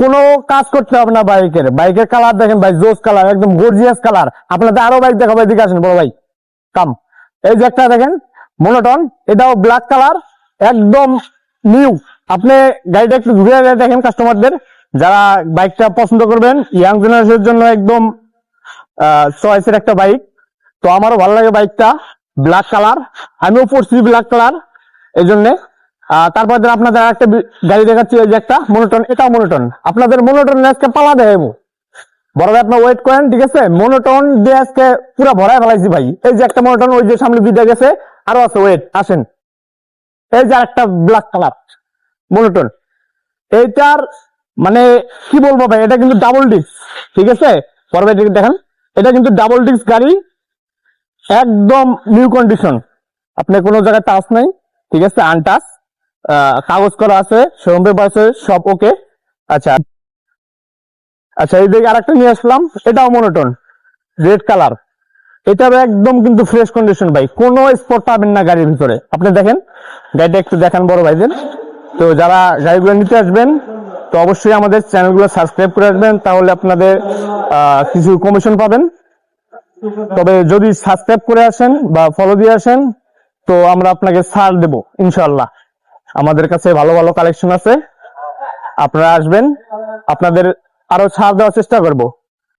কোনো কাজ করতে হবে বাইকের। কালার দেখেন একদম কালার আরও বাইক দেখাবো, এদিকে আসেন, বড় ভাই। কাম এই যে একটা দেখেন, মনোটন, এটাও ব্ল্যাক কালার একদম নিউ আপনি গাড়িটা একটু ঘুরে দেখেন কাস্টমারদের যারা বাইকটা পছন্দ করবেন ইয়াং জেনারেশনের জন্য একদম চয়েসের একটা বাইক তো আমারও ভালো লাগে বাইকটা ব্ল্যাক কালার আমিও পড়ছি ব্ল্যাক কালার এই জন্যে তারপর আপনাদের একটা গাড়ি দেখাচ্ছি, এই যে একটা মনোটন এটাও মনোটন আপনাদের মনোটন আজকে পালা দেখাবো বড় ভাই, আপনার ওয়েট করেন, ঠিক আছে? মনোটন দিয়ে আজকে পুরো ভরায় ফেলাইছি ভাই। এই যে একটা মনোটন ওই যে সামনে দুইটা গেছে, আরও আছে ওয়েট আসেন। এই যে একটা ব্ল্যাক কালার মনোটন এইটার মানে কি বলব ভাই, এটা কিন্তু ডাবল ডিস্ক ঠিক আছে? বড় ভাই, দেখেন। এটা কিন্তু ডাবল ডিস্ক গাড়ি, একদম নিউ কন্ডিশন আপনার কোনো জায়গায় টাচ নাই, ঠিক আছে আনটাচ কাগজ করা আছে শোরুম পেপার আছে, সব ওকে আচ্ছা। আচ্ছা এই দিকে আরেকটা নিয়ে আসলাম, এটাও মনোটন রেড কালার এটা একদম কিন্তু ফ্রেশ কন্ডিশন ভাই, কোনো স্পট পাবেন না গাড়ির ভিতরে। আপনি দেখেন, গাড়িটা একটু দেখান বড় ভাইদের। তো যারা গাড়িগুলো নিতে আসবেন, তো অবশ্যই আমাদের চ্যানেলগুলো সাবস্ক্রাইব করে আসবেন তাহলে আপনাদের কিছু কমিশন পাবেন। তবে যদি সাবস্ক্রাইব করে আসেন বা ফলো দিয়ে আসেন, তো আমরা আপনাকে ছাড় দেব ইনশাল্লাহ আমাদের কাছে ভালো ভালো কালেকশন আছে। আপনারা আসবেন, আপনাদের আরও ছাড় দেওয়ার চেষ্টা করব।